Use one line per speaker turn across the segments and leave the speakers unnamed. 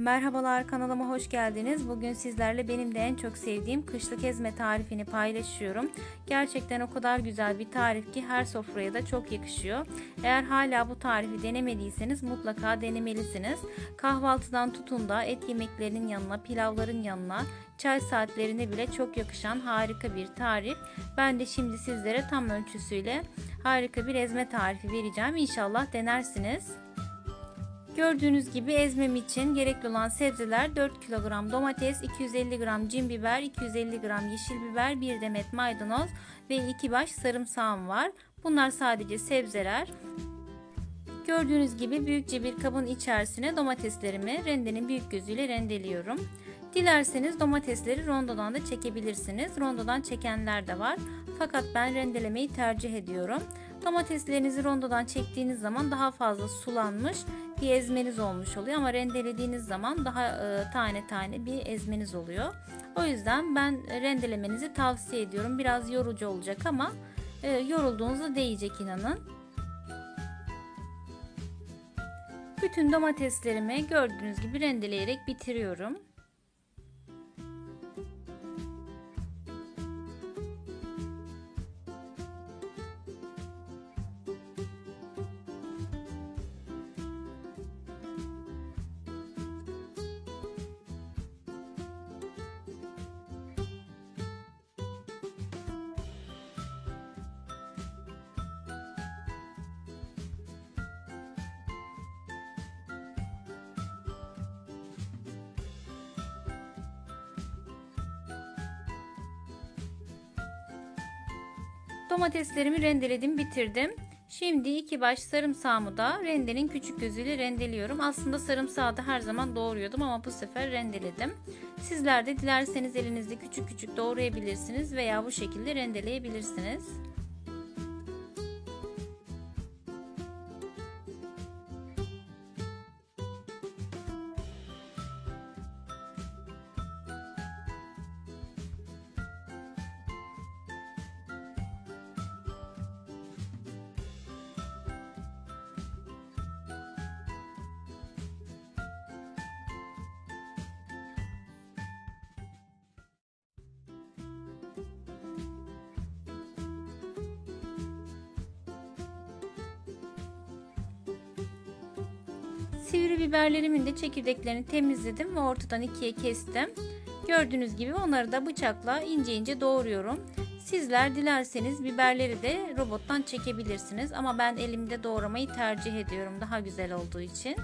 Merhabalar kanalıma hoş geldiniz. Bugün sizlerle benim de en çok sevdiğim kışlık ezme tarifini paylaşıyorum. Gerçekten o kadar güzel bir tarif ki her sofraya da çok yakışıyor. Eğer hala bu tarifi denemediyseniz mutlaka denemelisiniz. Kahvaltıdan tutun da et yemeklerinin yanına, pilavların yanına, çay saatlerine bile çok yakışan harika bir tarif. Ben de şimdi sizlere tam ölçüsüyle harika bir ezme tarifi vereceğim. İnşallah denersiniz. Gördüğünüz gibi ezmem için gerekli olan sebzeler 4 kilogram domates, 250 gram cin biber, 250 gram yeşil biber, 1 demet maydanoz ve 2 baş sarımsağım var. Bunlar sadece sebzeler. Gördüğünüz gibi büyükçe bir kabın içerisine domateslerimi rendenin büyük gözüyle rendeliyorum. Dilerseniz domatesleri rondodan da çekebilirsiniz. Rondodan çekenler de var. Fakat ben rendelemeyi tercih ediyorum. Domateslerinizi rondodan çektiğiniz zaman daha fazla sulanmış bir ezmeniz olmuş oluyor ama rendelediğiniz zaman daha e, tane tane bir ezmeniz oluyor. O yüzden ben rendelemenizi tavsiye ediyorum. Biraz yorucu olacak ama e, yorulduğunuzda değecek inanın. Bütün domateslerimi gördüğünüz gibi rendeleyerek bitiriyorum. Domateslerimi rendeledim bitirdim. Şimdi iki baş sarımsağımı da rendenin küçük gözüyle rendeliyorum. Aslında sarımsağı da her zaman doğruyordum ama bu sefer rendeledim. Sizler de dilerseniz elinizde küçük küçük doğrayabilirsiniz veya bu şekilde rendeleyebilirsiniz. Sivri biberlerimin de çekirdeklerini temizledim ve ortadan ikiye kestim. Gördüğünüz gibi onları da bıçakla ince ince doğruyorum. Sizler dilerseniz biberleri de robottan çekebilirsiniz ama ben elimde doğramayı tercih ediyorum daha güzel olduğu için.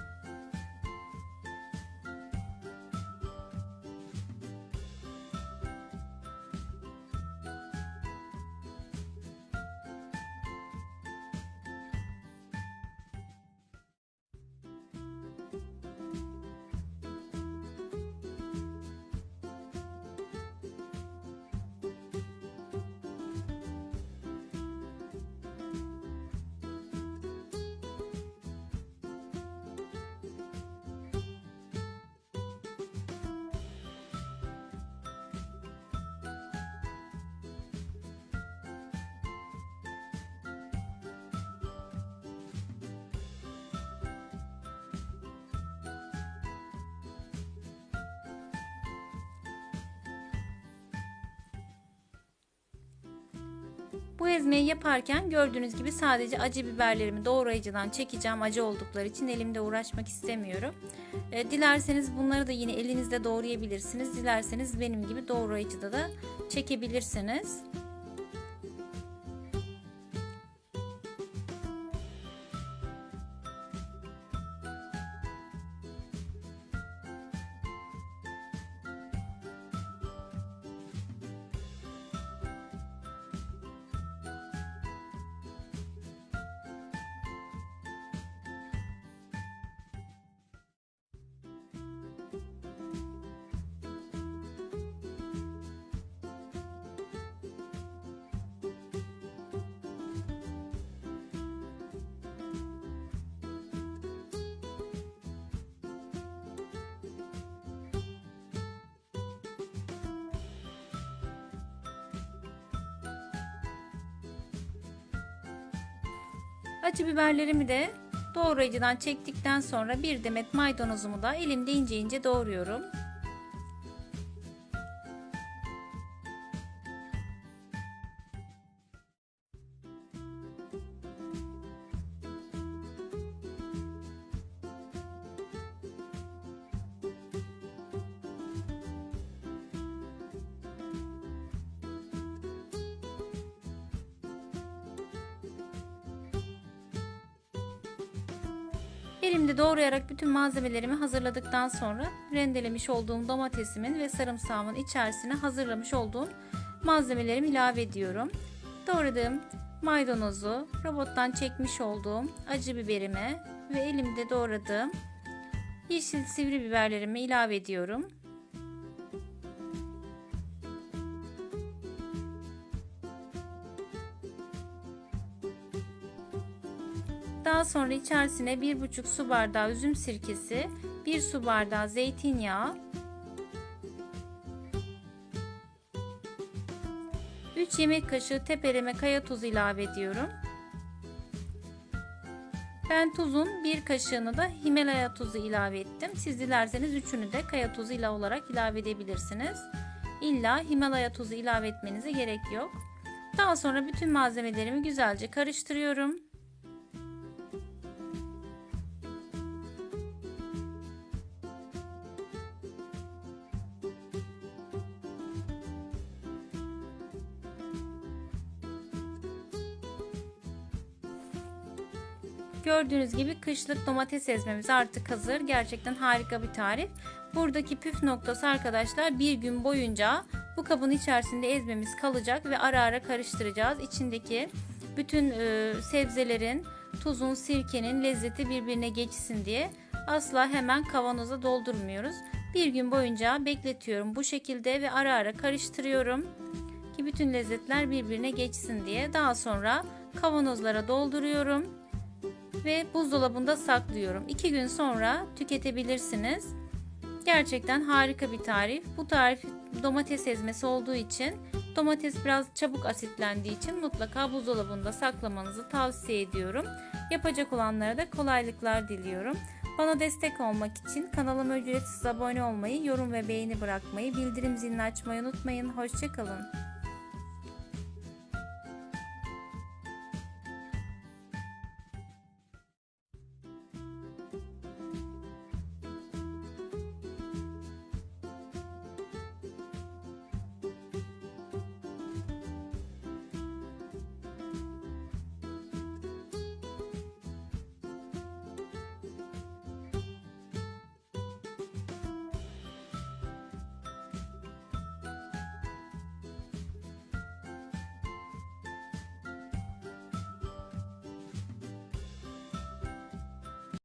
Bu ezmeyi yaparken gördüğünüz gibi sadece acı biberlerimi doğrayıcıdan çekeceğim. Acı oldukları için elimde uğraşmak istemiyorum. E, dilerseniz bunları da yine elinizde doğrayabilirsiniz. Dilerseniz benim gibi doğrayıcıda da çekebilirsiniz. Acı biberlerimi de Doğrayıcıdan çektikten sonra bir demet maydanozumu da elimde ince ince doğruyorum. Elimde doğrayarak bütün malzemelerimi hazırladıktan sonra rendelemiş olduğum domatesimin ve sarımsağımın içerisine hazırlamış olduğum malzemelerimi ilave ediyorum. Doğradığım maydanozu, robottan çekmiş olduğum acı biberimi ve elimde doğradığım yeşil sivri biberlerimi ilave ediyorum. Daha sonra içerisine 1,5 su bardağı üzüm sirkesi, 1 su bardağı zeytinyağı, 3 yemek kaşığı tepeleme kaya tuzu ilave ediyorum. Ben tuzun bir kaşığını da Himalaya tuzu ilave ettim. Siz dilerseniz üçünü de kaya tuzu ile olarak ilave edebilirsiniz. İlla Himalaya tuzu ilave etmenize gerek yok. Daha sonra bütün malzemelerimi güzelce karıştırıyorum. Gördüğünüz gibi kışlık domates ezmemiz artık hazır. Gerçekten harika bir tarif. Buradaki püf noktası arkadaşlar bir gün boyunca bu kabın içerisinde ezmemiz kalacak ve ara ara karıştıracağız. İçindeki bütün e, sebzelerin, tuzun, sirkenin lezzeti birbirine geçsin diye asla hemen kavanoza doldurmuyoruz. Bir gün boyunca bekletiyorum bu şekilde ve ara ara karıştırıyorum ki bütün lezzetler birbirine geçsin diye. Daha sonra kavanozlara dolduruyorum ve buzdolabında saklıyorum. 2 gün sonra tüketebilirsiniz. Gerçekten harika bir tarif. Bu tarif domates ezmesi olduğu için domates biraz çabuk asitlendiği için mutlaka buzdolabında saklamanızı tavsiye ediyorum. Yapacak olanlara da kolaylıklar diliyorum. Bana destek olmak için kanalıma ücretsiz abone olmayı, yorum ve beğeni bırakmayı, bildirim zilini açmayı unutmayın. Hoşçakalın.